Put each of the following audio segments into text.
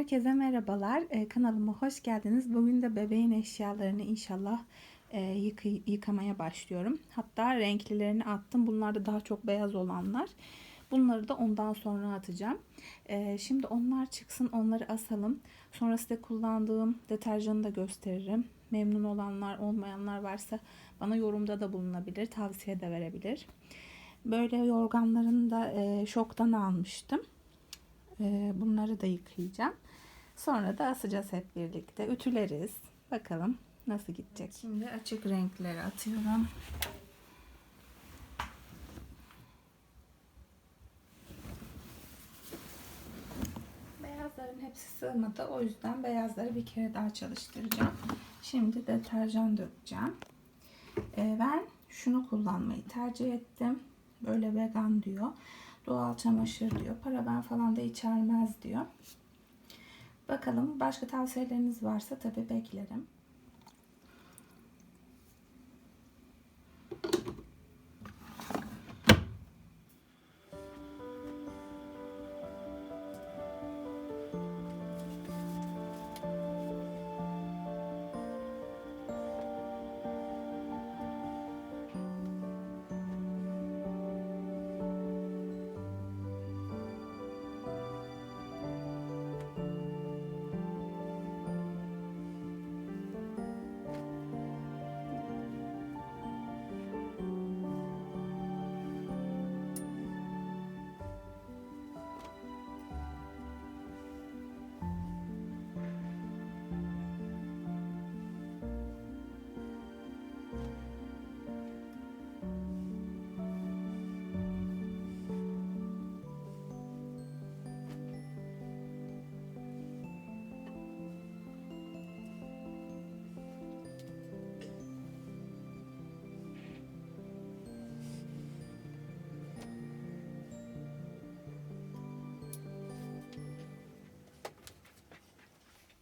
Herkese merhabalar. Ee, kanalıma hoş geldiniz. Bugün de bebeğin eşyalarını inşallah e, yıkay- yıkamaya başlıyorum. Hatta renklilerini attım. Bunlar da daha çok beyaz olanlar. Bunları da ondan sonra atacağım. Ee, şimdi onlar çıksın, onları asalım. Sonra size kullandığım deterjanı da gösteririm. Memnun olanlar, olmayanlar varsa bana yorumda da bulunabilir, tavsiye de verebilir. Böyle yorganlarını da e, şoktan almıştım. Ee, bunları da yıkayacağım. Sonra da asacağız hep birlikte. Ütüleriz. Bakalım nasıl gidecek. Şimdi açık renkleri atıyorum. Beyazların hepsi sığmadı. O yüzden beyazları bir kere daha çalıştıracağım. Şimdi deterjan dökeceğim. Ee, ben şunu kullanmayı tercih ettim. Böyle vegan diyor. Doğal çamaşır diyor. Paraben falan da içermez diyor. Bakalım başka tavsiyeleriniz varsa tabii beklerim.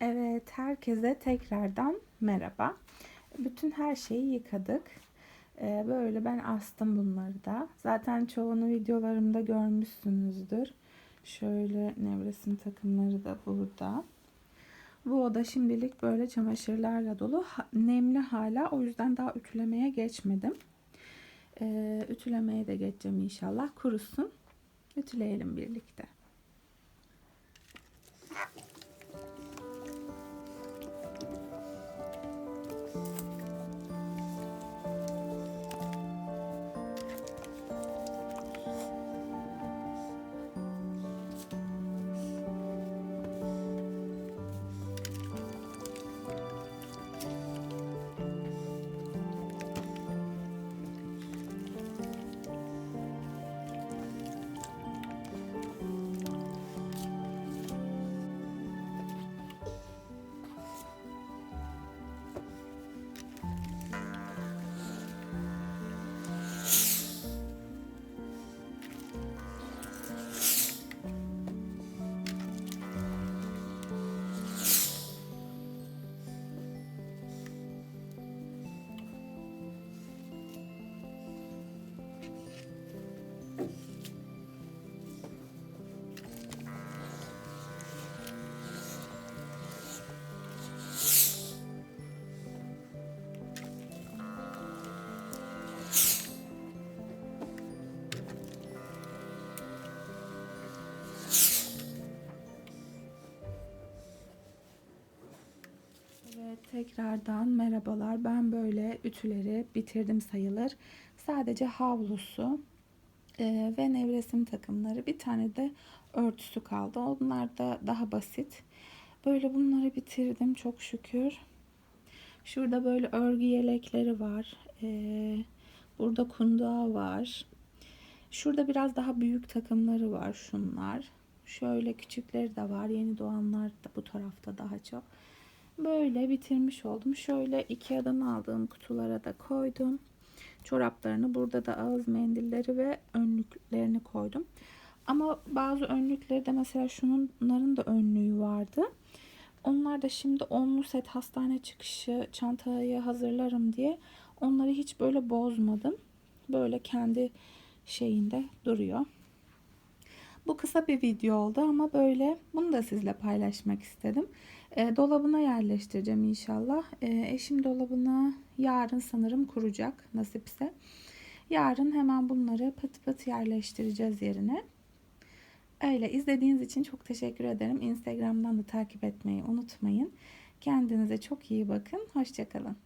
Evet, herkese tekrardan merhaba. Bütün her şeyi yıkadık. Ee, böyle ben astım bunları da. Zaten çoğunu videolarımda görmüşsünüzdür. Şöyle nevresim takımları da burada. Bu oda şimdilik böyle çamaşırlarla dolu. Nemli hala. O yüzden daha ütülemeye geçmedim. Ee, ütülemeye de geçeceğim inşallah. Kurusun. Ütüleyelim birlikte. Tekrardan merhabalar. Ben böyle ütüleri bitirdim sayılır. Sadece havlusu e, ve nevresim takımları, bir tane de örtüsü kaldı. Onlar da daha basit. Böyle bunları bitirdim çok şükür. Şurada böyle örgü yelekleri var. E, burada kundağı var. Şurada biraz daha büyük takımları var şunlar. Şöyle küçükleri de var. Yeni doğanlar da bu tarafta daha çok. Böyle bitirmiş oldum. Şöyle Ikea'dan aldığım kutulara da koydum. Çoraplarını burada da ağız mendilleri ve önlüklerini koydum. Ama bazı önlükleri de mesela şunların da önlüğü vardı. Onlar da şimdi onlu set hastane çıkışı çantayı hazırlarım diye onları hiç böyle bozmadım. Böyle kendi şeyinde duruyor. Bu kısa bir video oldu ama böyle bunu da sizle paylaşmak istedim. E, dolabına yerleştireceğim inşallah. E, eşim dolabına yarın sanırım kuracak nasipse. Yarın hemen bunları pıt pıt yerleştireceğiz yerine. Öyle izlediğiniz için çok teşekkür ederim. Instagram'dan da takip etmeyi unutmayın. Kendinize çok iyi bakın. Hoşçakalın.